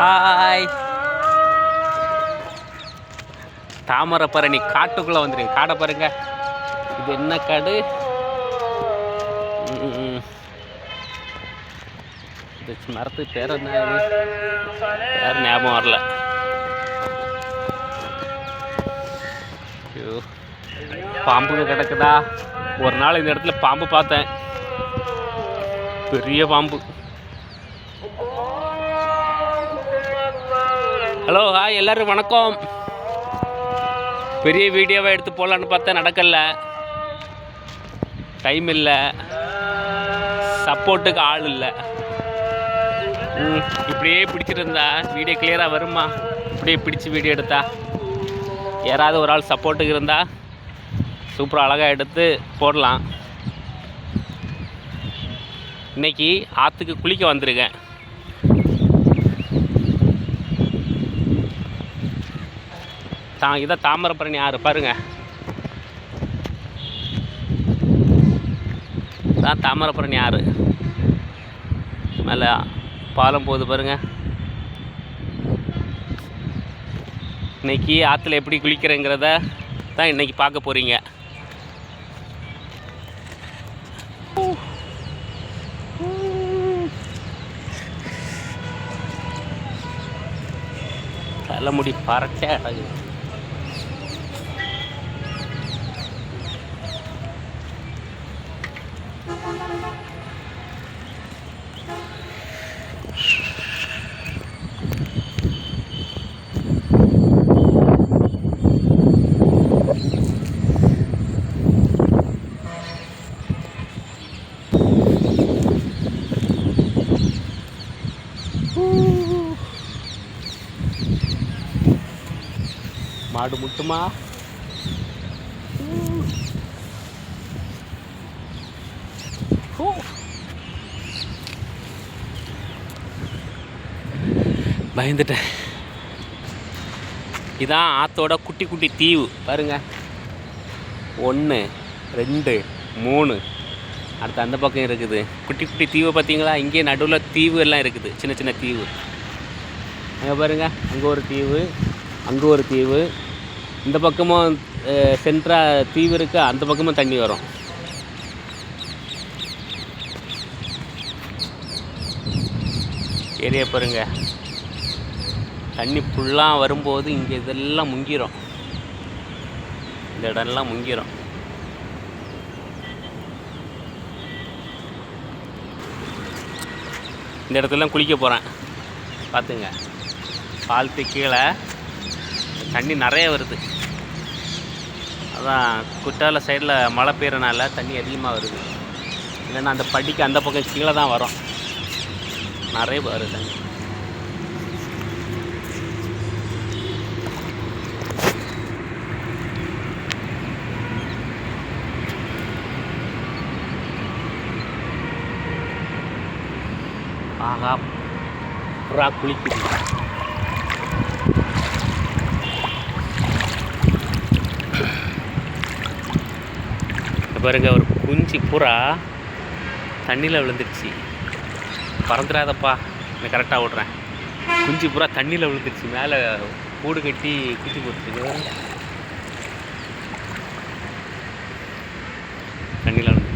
Hi தாமரைப்பரணி காட்டுக்குள்ளே வந்துருங்க. காடை பாருங்க. இது என்ன காடு? இது மரத்து பேர் என்ன இது? ஞாபகம் வரல. ஐயோ. பாம்புங்க கிடக்குதா? ஒரு நாள் இந்த இடத்துல பாம்பு பார்த்தேன். பெரிய பாம்பு. ஹலோ ஹாய் எல்லாரும் வணக்கம். பெரிய வீடியோவை எடுத்து போடலான்னு பார்த்தா நடக்கல. டைம் இல்லை. சப்போர்ட்டுக்கு ஆள் இல்லை. ம், இப்படியே பிடிச்சிட்டு இருந்தா வீடியோ கிளியராக வருமா? இப்படியே பிடிச்சி வீடியோ எடுத்தா? யாராவது ஒரு ஆள் சப்போர்ட்டுக்கு இருந்தால் சூப்பராக அழகாக எடுத்து போடலாம். இன்னைக்கு ஆற்றுக்கு குளிக்க வந்திருக்கேன். தா இதை தாமிரபரணி ஆறு பாருங்க. தான் தாமிரபரணி ஆறு. மேலே பாலம் போகுது பாருங்க. இன்னைக்கு ஆற்றுல எப்படி குளிக்கிறேங்கிறத தான் இன்னைக்கு பார்க்க போகிறீங்க தலைமுடி பறட்டே அழகு. மாடு முட்டுமா. பயந்துட்டேன். இதான் ஆத்தோட குட்டி குட்டி தீவு. பாருங்க. ஒன்று ரெண்டு மூணு. அடுத்து அந்த பக்கம் இருக்குது. குட்டி குட்டி தீவு பார்த்தீங்களா? இங்கே நடுவில் தீவு எல்லாம் இருக்குது. சின்ன சின்ன தீவு. அங்கே பாருங்க. அங்கே ஒரு தீவு. அங்கே ஒரு தீவு. இந்த பக்கமும் சென்ட்ரா தீவு இருக்குது அந்த பக்கமும் தண்ணி வரும். ஏரியா பாருங்க. தண்ணி ஃபுல்லாக வரும்போது இங்கே இதெல்லாம் முங்கிரும். இந்த இடம்லாம் முங்கிரும். இந்த இடத்துலலாம் குளிக்க போகிறேன் பார்த்துங்க பால்த்து கீழே தண்ணி நிறைய வருது. அதான் குற்றால சைடில் மழை பெய்யறனால தண்ணி அதிகமாக வருது. இல்லைன்னா அந்த படிக்கு அந்த பக்கம் கீழே தான் வரும். நிறைய வருது தண்ணி. ஆகா புறா குளிக்குது. பாருங்க ஒரு குஞ்சு புறா தண்ணியில் விழுந்துருச்சு. பறந்துடாதப்பா நான் கரெக்டாக விட்றேன் குஞ்சு புறா தண்ணியில் விழுந்துருச்சு மேலே கூடு கட்டி குச்சி போட்டுருக்கு தண்ணியில் விழுந்துருச்சு.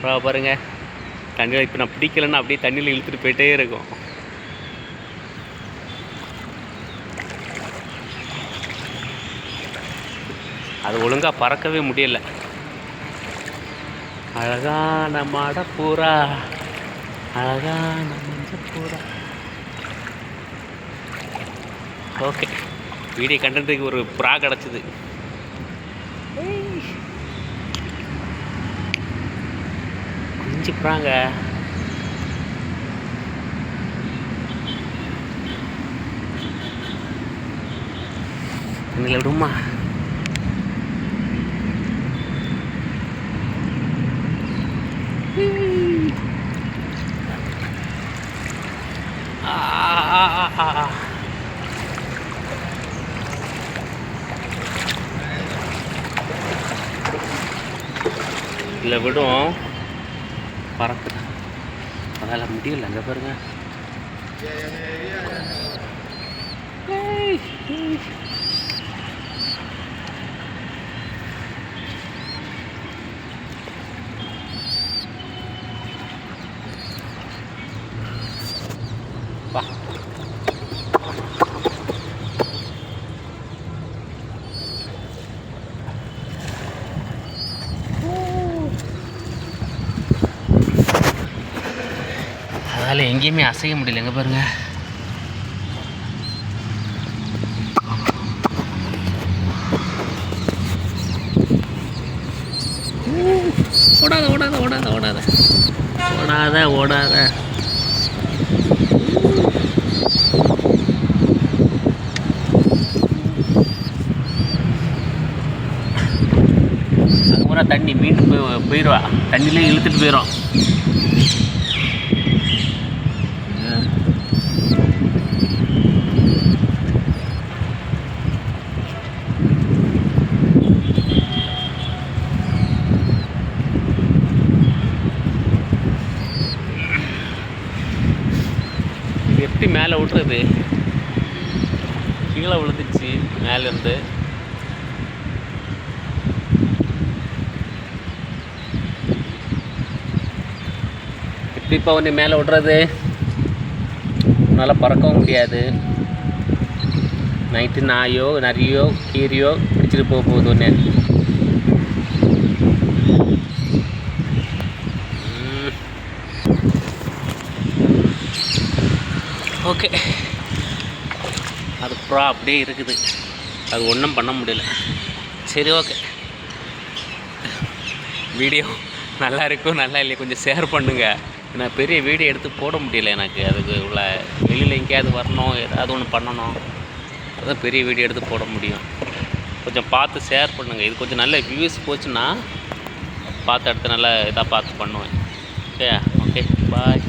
பாருங்கள் பாருங்க தண்ணியில் இப்போ நான் பிடிக்கலைன்னா அப்படியே தண்ணியில் இழுத்துட்டு போயிட்டே இருக்கும். அது ஒழுங்காக பறக்கவே முடியல. அழகான மாடப்பூரா. அழகான மஞ்சப்பூரா. ஓகே. வீடியோ கண்டதுக்கு ஒரு ப்ரா கிடச்சிது. குஞ்சு ப்ராங்க தண்ணியில் விடுமா இல்லை விடும். பறக்குது அதால் முடியல அங்கே பாருங்க. அதனால் எங்கேயுமே அசைய முடியல எங்கே பாருங்க. ஓடாத ஓடாத ஓடாத ஓடாத. ஓடாத ஓடாத. அதுக்கப்புறம் தண்ணி மீண்டு போய் போயிடுவா. தண்ணியிலே இழுத்துட்டு போயிடும் இது எப்படி கீழே விழுந்துச்சு மேலேருந்து. எப்படி இப்போ ஒன்று மேலே விடுறது? உன்னால் பறக்கவும் முடியாது. நைட்டு நாயோ நரியோ கீரியோ பிடிச்சிட்டு போக போகுது ஒன்று ஓகே. அது ப்ரா அப்படியே இருக்குது. அது ஒன்றும் பண்ண முடியல. சரி ஓகே. வீடியோ நல்லா இருக்கும் நல்லா இல்லையா கொஞ்சம் ஷேர் பண்ணுங்கள் நான் பெரிய வீடியோ எடுத்து போட முடியல எனக்கு. அதுக்கு உள்ள வெளியில் எங்கேயாவது வரணும் ஏதாவது ஒன்று பண்ணணும். அதான் பெரிய வீடியோ எடுத்து போட முடியும். கொஞ்சம் பார்த்து ஷேர் பண்ணுங்கள் இது கொஞ்சம் நல்ல வியூஸ் போச்சுன்னா பார்த்து அடுத்து நல்லா இதாக பார்த்து பண்ணுவேன். Okay okay bye